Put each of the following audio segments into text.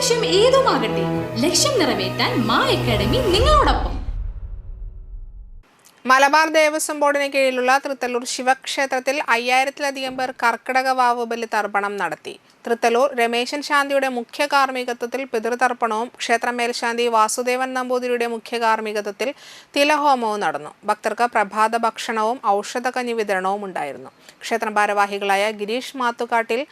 ലക്ഷ്യം ഏതുമാകട്ടെ ലക്ഷ്യം നിറവേറ്റാൻ മാ അക്കാഡമി നിങ്ങളോടൊപ്പം. മലബാർ ദേവസ്വം ബോർഡിന് കീഴിലുള്ള തൃത്തല്ലൂർ ശിവക്ഷേത്രത്തിൽ അയ്യായിരത്തിലധികം പേർ കർക്കിടക വാവ് ബലി തർപ്പണം നടത്തി. തൃത്തല്ലൂർ രമേശൻ ശാന്തിയുടെ മുഖ്യ കാർമ്മികത്വത്തിൽ പിതൃതർപ്പണവും ക്ഷേത്ര മേൽശാന്തി വാസുദേവൻ നമ്പൂതിരിയുടെ മുഖ്യ കാർമ്മികത്വത്തിൽ തിലഹോമവും നടന്നു. ഭക്തർക്ക് പ്രഭാത ഭക്ഷണവും ഔഷധകഞ്ഞി വിതരണവും ഉണ്ടായിരുന്നു. ക്ഷേത്ര ഭാരവാഹികളായ ഗിരീഷ് മാത്തുകാട്ടിൽ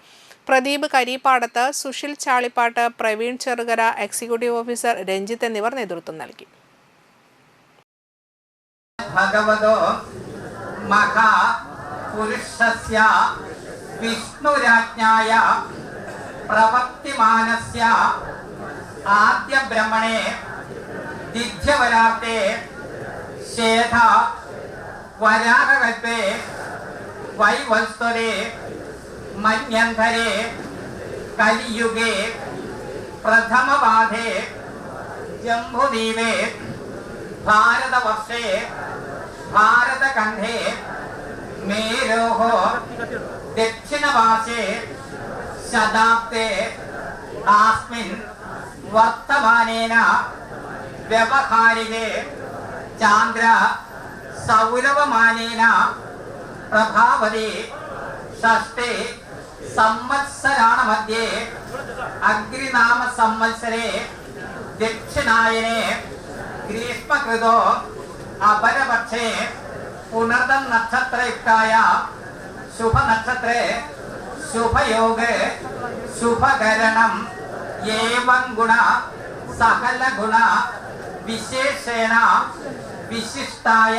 പ്രദീപ് കരിപ്പാടത്ത് സുഷിൽ ചാളിപ്പാട്ട് പ്രവീൺ ചെറുകര എക്സിക്യൂട്ടീവ് ഓഫീസർ രഞ്ജിത്ത് എന്നിവർ നേതൃത്വം നൽകി. ഭഗവതോ മഹാ പുരുഷസ്യ വിഷ്ണുരാജ്ഞായ പ്രവർത്തിമാനസ്യ ആദ്യ ബ്രഹ്മണേ ദിധ്യവരാത്തെ ശേധ വരാഹകൽപേ വൈവത്സരെ मन्यंधरे कलियुगे प्रथम बाधे जम्बुद्वीपे भारतवर्षे भारतखण्डे मेरो, दक्षिणवासे, शताब्दे, अस्मिन् वर्तमानेन व्यवहारिके, चान्द्र सौलभमानेन प्रभावति, षष्ठे സംവത്സരാണ് മധ്യേ അഗ്രിനാമ സംവത്സരേ ദക്ഷിണായനെ ഗ്രീഷ്മകൃതോ അപരപക്ഷേ. പുനർദം നക്ഷത്രയുക്തായ ശുഭനക്ഷത്രേ. ശുഭയോഗേ. ശുഭകരണം. ഏവം ഗുണ. സകല ഗുണ വിശേഷേണ. വിശിഷ്ടായ